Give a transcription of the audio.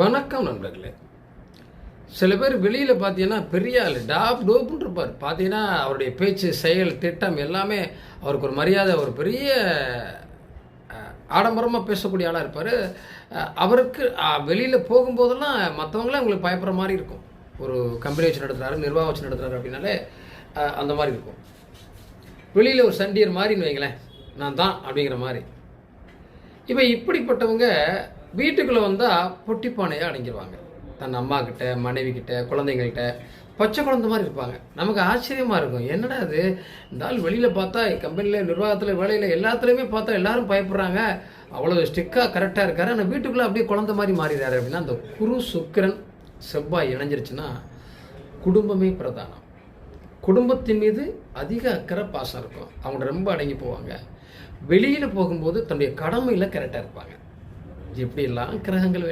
வணக்கம் நண்பர்களே. சில பேர் வெளியில் பார்த்தீங்கன்னா பெரிய ஆள் டாப் டோப்புன்னு இருப்பார். பார்த்தீங்கன்னா அவருடைய பேச்சு செயல் திட்டம் எல்லாமே அவருக்கு ஒரு மரியாதை ஒரு பெரிய ஆடம்பரமாக பேசக்கூடிய ஆளாக இருப்பார். அவருக்கு வெளியில் போகும்போதெல்லாம் மற்றவங்களே அவங்களுக்கு பயப்படுற மாதிரி இருக்கும். ஒரு கம்பெனி வச்சு நடத்துகிறாரு நிர்வாகம் வச்சு நடத்துகிறாரு அப்படின்னாலே அந்த மாதிரி இருக்கும். வெளியில் ஒரு சண்டியர் மாதிரின்னு வைங்களேன் நான் தான் அப்படிங்கிற மாதிரி. இப்போ இப்படிப்பட்டவங்க வீட்டுக்குள்ளே வந்தால் பொட்டிப்பானையாக அடங்கிடுவாங்க தன் அம்மா கிட்ட மனைவி கிட்ட குழந்தைங்கள்கிட்ட பச்சை குழந்த மாதிரி இருப்பாங்க. நமக்கு ஆச்சரியமாக இருக்கும். என்னடா அது இந்த ஆள் வெளியில் பார்த்தா கம்பெனியில் நிர்வாகத்தில் வேலையில் எல்லாத்துலேயுமே பார்த்தா எல்லாரும் பயப்படுறாங்க. அவ்வளோ ஸ்டிக்காக கரெக்டாக இருக்காரு. ஆனால் வீட்டுக்குள்ளே அப்படியே குழந்த மாதிரி மாறிடுறாரு அப்படின்னா அந்த குரு சுக்கிரன் செவ்வாய் இணைஞ்சிருச்சுன்னா குடும்பமே பிரதானம். குடும்பத்தின் மீது அதிக அக்கறை பாசம் இருக்கும். அவங்க ரொம்ப அடங்கி போவாங்க. வெளியில் போகும்போது தன்னுடைய கடமையில் கரெக்டாக இருப்பாங்க. இப்படியெல்லாம் கிரகங்கள் வேலை